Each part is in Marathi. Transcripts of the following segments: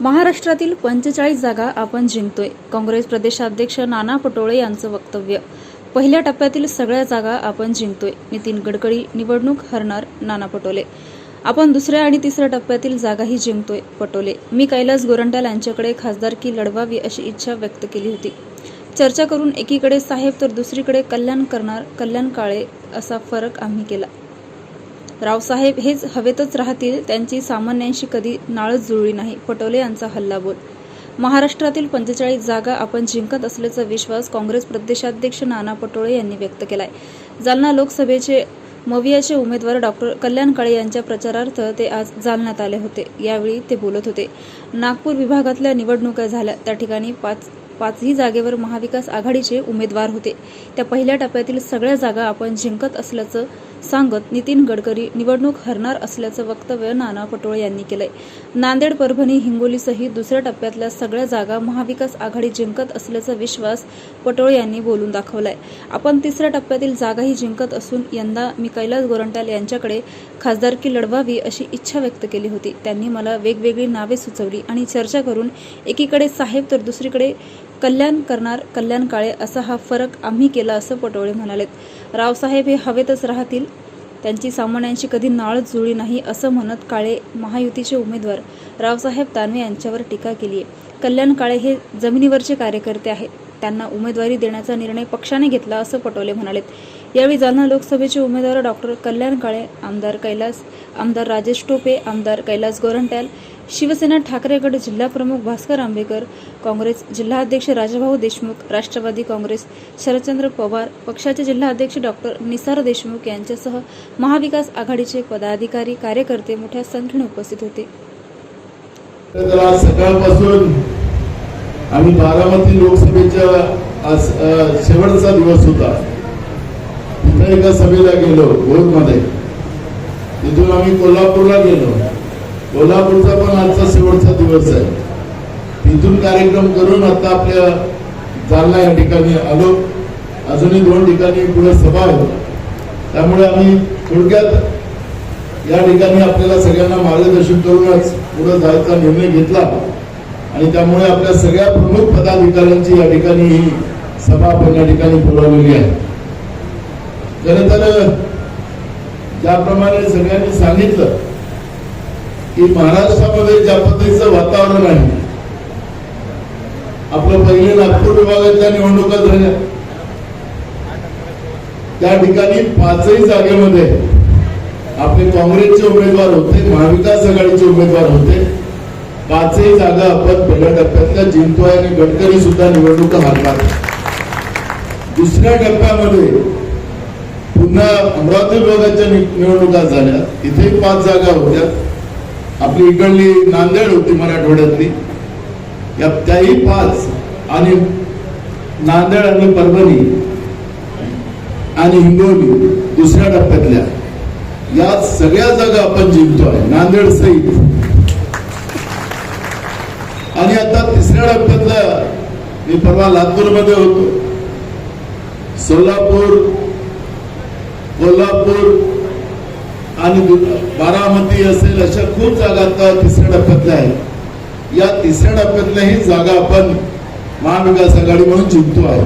महाराष्ट्रातील पंचेचाळीस जागा आपण जिंकतोय. काँग्रेस प्रदेशाध्यक्ष नाना पटोळे यांचं वक्तव्य. पहिल्या टप्प्यातील सगळ्या जागा आपण जिंकतोय. नितीन गडकरी निवडणूक हरणार नाना पटोले. आपण दुसऱ्या आणि तिसऱ्या टप्प्यातील जागाही जिंकतोय पटोले. मी कैलास गोरंट्याल यांच्याकडे खासदारकी लढवावी अशी इच्छा व्यक्त केली होती. चर्चा करून एकीकडे साहेब तर दुसरीकडे कल्याण करणार कल्याण काळे असा फरक आम्ही केला. रावसाहेब हेच हवेतच राहतील त्यांची सामान्यांशी कधी नाळच जुळली नाही पटोले यांचा हल्लाबोल. महाराष्ट्रातील पंचेचाळीस जागा आपण जिंकत असल्याचा विश्वास काँग्रेस प्रदेशाध्यक्ष नाना पटोळे यांनी व्यक्त केलाय. जालना लोकसभेचे मवियाचे उमेदवार डॉक्टर कल्याण काळे यांच्या प्रचारार्थ ते आज जालन्यात आले होते. यावेळी ते बोलत होते नागपूर विभागातल्या निवडणुका झाल्या. त्या ठिकाणी पाच पाचही जागेवर महाविकास आघाडीचे उमेदवार होते. त्या पहिल्या टप्प्यातील सगळ्या जागा आपण जिंकत असल्याचं सांगत नितीन गडकरी निवडणूक हरणार असल्याचं वक्तव्य नाना पटोळे यांनी केलंय. नांदेड परभणी हिंगोलीसहित दुसऱ्या टप्प्यातल्या सगळ्या जागा महाविकास आघाडी जिंकत असल्याचा विश्वास पटोळे यांनी बोलून दाखवलाय. आपण तिसऱ्या टप्प्यातील जागाही जिंकत असून यंदा मी कैलास गोरंट्याल यांच्याकडे खासदारकी लढवावी अशी इच्छा व्यक्त केली होती. त्यांनी मला वेगवेगळी नावे सुचवली आणि चर्चा करून एकीकडे साहेब तर दुसरीकडे कल्याण करणार कल्याण काळे असा हा फरक आम्ही केला असं पटोळे म्हणालेत. रावसाहेब हे हवेतच राहतील. त्यांची सामान्यांशी कधी नाळच जुळली नाही असं म्हणत काळे महायुतीचे उमेदवार रावसाहेब दानवे यांच्यावर टीका केली आहे कल्याण काळे हे जमिनीवरचे कार्यकर्ते आहेत. त्यांना उमेदवारी देण्याचा निर्णय पक्षाने घेतला असं पटोले म्हणालेत. यावेळी जालना लोकसभेचे उमेदवार डॉक्टर कल्याण काळे आमदार कैलास आमदार राजेश टोपे आमदार कैलास गोरंट्याल शिवसेना ठाकरे गट जिल्हाप्रमुख भास्कर आंबेकर काँग्रेस जिल्हाध्यक्ष राजाभाऊ देशमुख राष्ट्रवादी काँग्रेस शरदचंद्र पवार पक्षाचे जिल्हाध्यक्ष डॉक्टर निसार देशमुख यांच्यासह महाविकास आघाडीचे पदाधिकारी कार्यकर्ते मोठ्या संख्येने उपस्थित होते. सकाळपासून आम्ही बारामती लोकसभेच्या शेवटचा दिवस होता. तिथे एका सभेला गेलो मध्ये तिथून आम्ही कोल्हापूरला गेलो. कोल्हापूरचा पण आजचा शेवटचा दिवस आहे. तिथून कार्यक्रम करून आता आपल्या जालना या ठिकाणी आलो. अजूनही दोन ठिकाणी पुढे सभा आहे त्यामुळे आम्ही थोडक्यात या ठिकाणी आपल्याला सगळ्यांना मार्गदर्शन करूनच पुढे जायचा निर्णय घेतला. आणि त्यामुळे आपल्या सगळ्या प्रमुख पदाधिकाऱ्यांची या ठिकाणी ही सभा आपण या ठिकाणी बोलावलेली आहे. खरं तर ज्याप्रमाणे सगळ्यांनी सांगितलं की महाराष्ट्रामध्ये ज्या पद्धतीचं वातावरण आहे आपलं पहिले नागपूर विभागातल्या निवडणुका झाल्या. त्या ठिकाणी पाचही जागेमध्ये आपले काँग्रेसचे उमेदवार होते महाविकास आघाडीचे उमेदवार होते. पाचही जागा आपण पहिल्या टप्प्यातल्या जिंकतोय आणि गडकरी सुद्धा निवडणुका हारणार दुसऱ्या टप्प्यामध्ये पुन्हा अमरावती विभागाच्या निवडणुका झाल्या. तिथे पाच जागा होत्या. आपली इकडली नांदेड होती मराठवाड्यातली. या त्याही पाच आणि नांदेड आणि परभणी आणि हिंगोली दुसऱ्या टप्प्यातल्या. या सगळ्या जागा आपण जिंकतोय नांदेड सहित. आणि आता तिसऱ्या टप्प्यातला मी परवा लातूरमध्ये होतो. सोलापूर कोल्हापूर आणि बारामती असेल अशा खूप जागा आता तिसऱ्या टप्प्यातल्या आहेत. या तिसऱ्या टप्प्यातल्याही जागा आपण महाविकास आघाडी म्हणून जिंकतो आहे.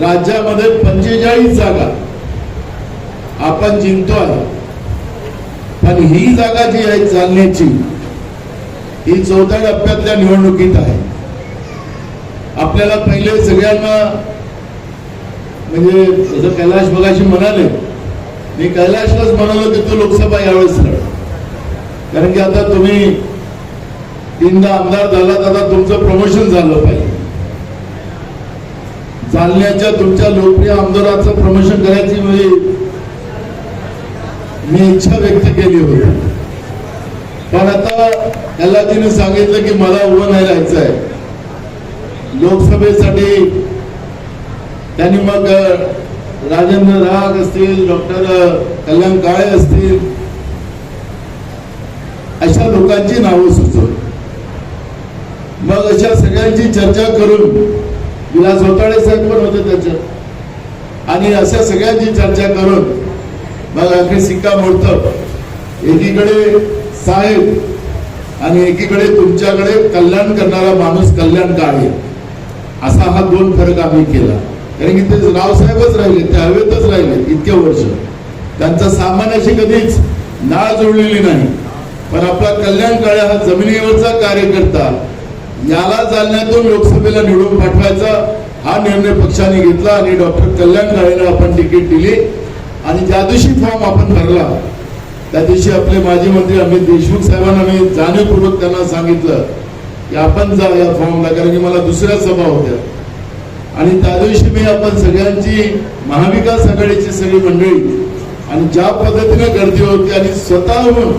राज्यामध्ये पंचेचाळीस जागा आपण जिंकतो आहे. पण ही जागा जी आहे जालन्याची ही चौथ्या टप्प्यातल्या निवडणुकीत आहे. आपल्याला पहिले सगळ्यांना म्हणजे जसं कैलाश बघाशी म्हणाले मी कैलाशलाच म्हणालो की तो लोकसभा यावेळेस लढ. कारण की आता तुम्ही तीनदा आमदार झालात आता तुमचं प्रमोशन झालं पाहिजे. चालण्याच्या तुमच्या लोकप्रिय आमदाराचं प्रमोशन करायची म्हणजे मी इच्छा व्यक्त केली होती. पण आता त्याला तिने सांगितलं की मला उभं नाही राहायचं आहे. लोकसभेसाठी त्यांनी मग राजेंद्र राग असतील डॉक्टर कल्याण काळे असतील अशा लोकांची नावं सुचव मग अशा सगळ्यांची चर्चा करून विलास होताळे साहेब पण होते त्याच्यात. आणि अशा सगळ्यांची चर्चा करून मग अखेर सिक्का मोडत. एकीकडे साहेब आणि एकीकडे तुमच्याकडे कल्याण करणारा माणूस कल्याण काळे. असा हा दोन फरक आम्ही केला. कारण की ते रावसाहेबच राहिले ते हवेतच राहिले इतक्या वर्ष. त्यांचा सामान्याशी कधीच नाळ जोडलेली नाही. पण आपला कल्याण काळे हा जमिनीवरचा कार्यकर्ता याला जालन्यातून लोकसभेला निवडून पाठवायचा हा निर्णय पक्षाने घेतला आणि डॉक्टर कल्याण काळेला आपण तिकीट दिली. आणि ज्या दिवशी फॉर्म आपण भरला त्या दिवशी आपले माजी मंत्री अमित देशमुख साहेबांना मी जाणीवपूर्वक त्यांना सांगितलं की आपण जा या फॉर्मला कारण की मला दुसऱ्या सभा होत्या. आणि त्या दिवशी मी आपण सगळ्यांची महाविकास आघाडीची सगळी मंडळी आणि ज्या पद्धतीने गर्दी होती आणि स्वतःहून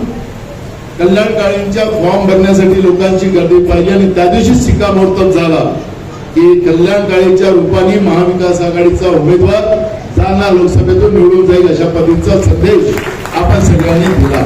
कल्याणकाळींच्या फॉर्म भरण्यासाठी लोकांची गर्दी पाहिली आणि त्या दिवशी शिक्कामोर्तब झाला की कल्याणकाळीच्या रूपाने महाविकास आघाडीचा उमेदवार जालना लोकसभेतून निवडून जाईल अशा पद्धतीचा संदेश आपण सगळ्यांनी दिला.